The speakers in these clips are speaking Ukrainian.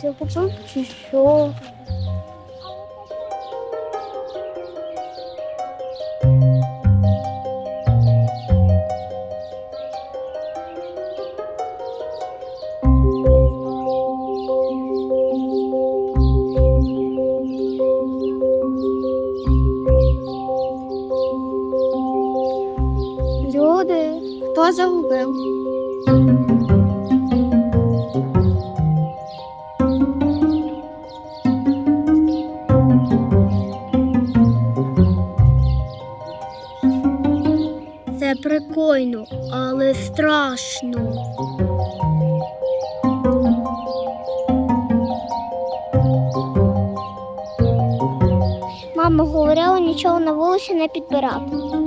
Це почув чи що? Люди, хто загубив? Прикольно, але страшно. Мама говорила нічого на вулиці не підбирати.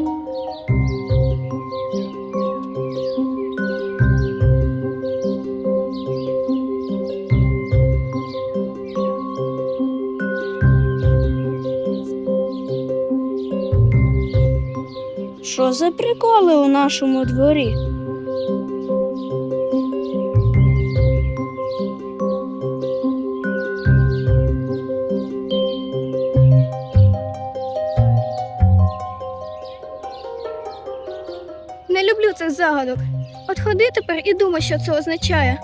За приколи у нашому дворі? Не люблю цих загадок. От ходи тепер і думай, що це означає.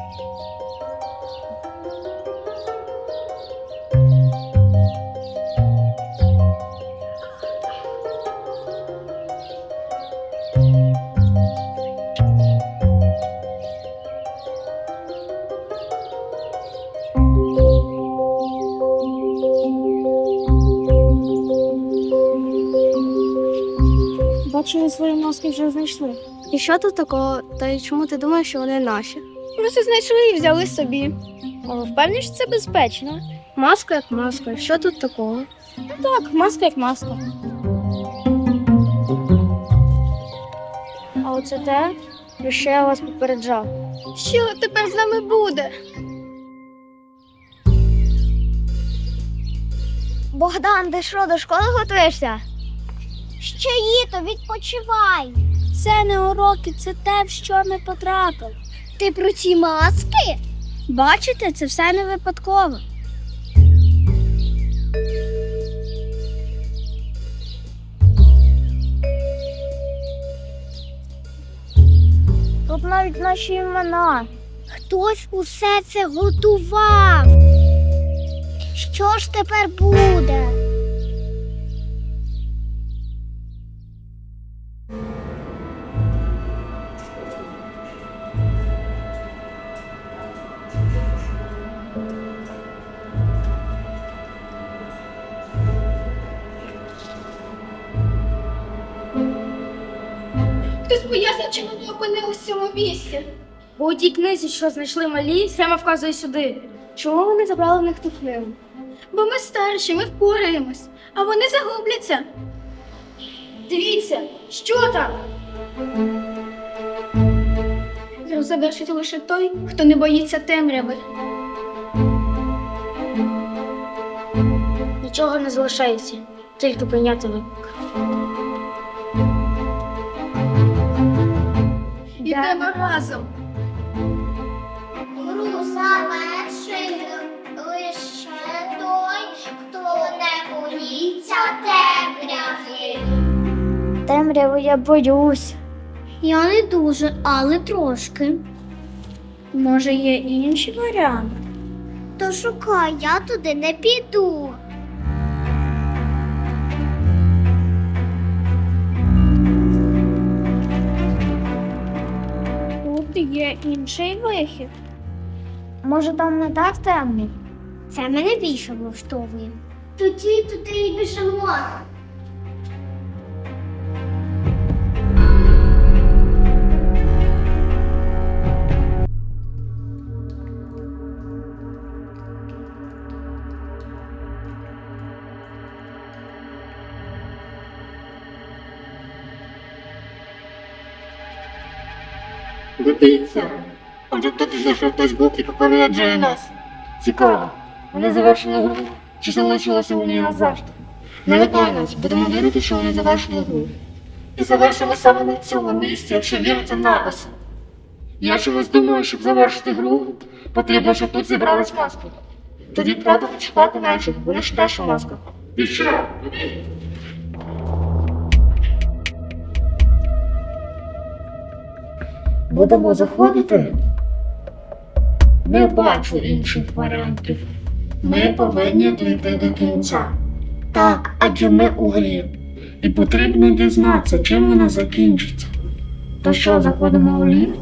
Бачу, ви свої маски вже знайшли. І що тут такого? Та й чому ти думаєш, що вони наші? Просто знайшли і взяли собі. Але впевнені, що це безпечно. Маска як маска. Що тут такого? Так, маска як маска. А оце те, про що я вас попереджав. Що тепер з нами буде? Богдан, ти що, до школи готуєшся? Ще їто, відпочивай. Це не уроки, це те, в що ми потрапили. Ти про ці маски? Бачите, це все не випадково. Тут навіть наші імена. Хтось усе це готував. Що ж тепер буде? Пояснить, чому ми опинилися в цьому місці. Бо у тій книзі, що знайшли малі, схема вказує сюди. Чому вони забрали в них ту книгу? Бо ми старші, ми впораємось, а вони загубляться. Дивіться, що там? Завершить лише той, хто не боїться темряви. Нічого не залишається, тільки прийняти виклик. Ідемо разом. Гру завершив лише той, хто не боїться темряви. Темряву я боюсь. Я не дуже, але трошки. Може, є інші варіанти? То шукай, я туди не піду. Є інший вихід. Може, там не так темний? Це мене більше влаштовує. Тоді туди більше біжимо. Дивіться, отже тут знайшов хтось бук і попереджує нас. Цікаво, вони завершили гру чи залишилися у ній назавжди? Не лякай нас, будемо вірити, що вони завершили гру. І завершили саме на цьому місці, якщо вірити напису. Я чогось думаю, щоб завершити гру, потрібно, щоб тут зібрались маски. Тоді треба почекати вечір, вони ж теж у масках. І ще. Будемо заходити? Не бачу інших варіантів. Ми повинні дійти до кінця. Так, адже ми у грі. І потрібно дізнатися, чим вона закінчиться. То що, заходимо у ліфт?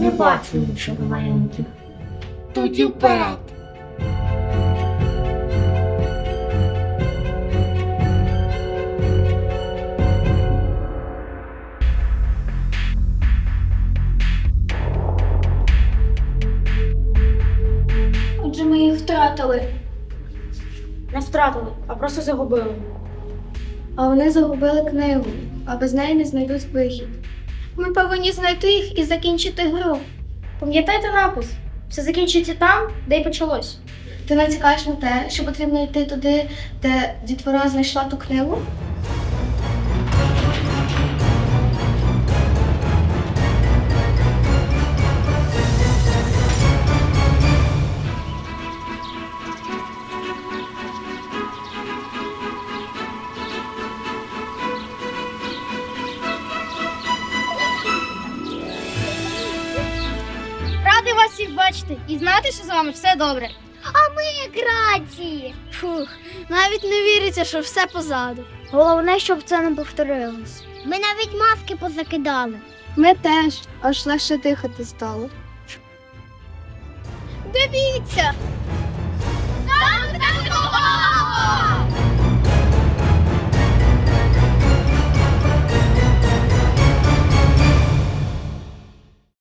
Не бачу інших варіантів. Тоді вперед. Втратили. Не втратили, а просто загубили. А вони загубили книгу, а без неї не знайдуть вихід. Ми повинні знайти їх і закінчити гру. Пам'ятайте напис? Все закінчиться там, де й почалось. Ти натякаєш на те, що потрібно йти туди, де дітвора знайшла ту книгу? Вас всіх бачити і знати, що з вами все добре. А ми як раді. Фух, навіть не віриться, що все позаду. Головне, щоб це не повторилось. Ми навіть маски позакидали. Ми теж, аж легше дихати стало. Дивіться!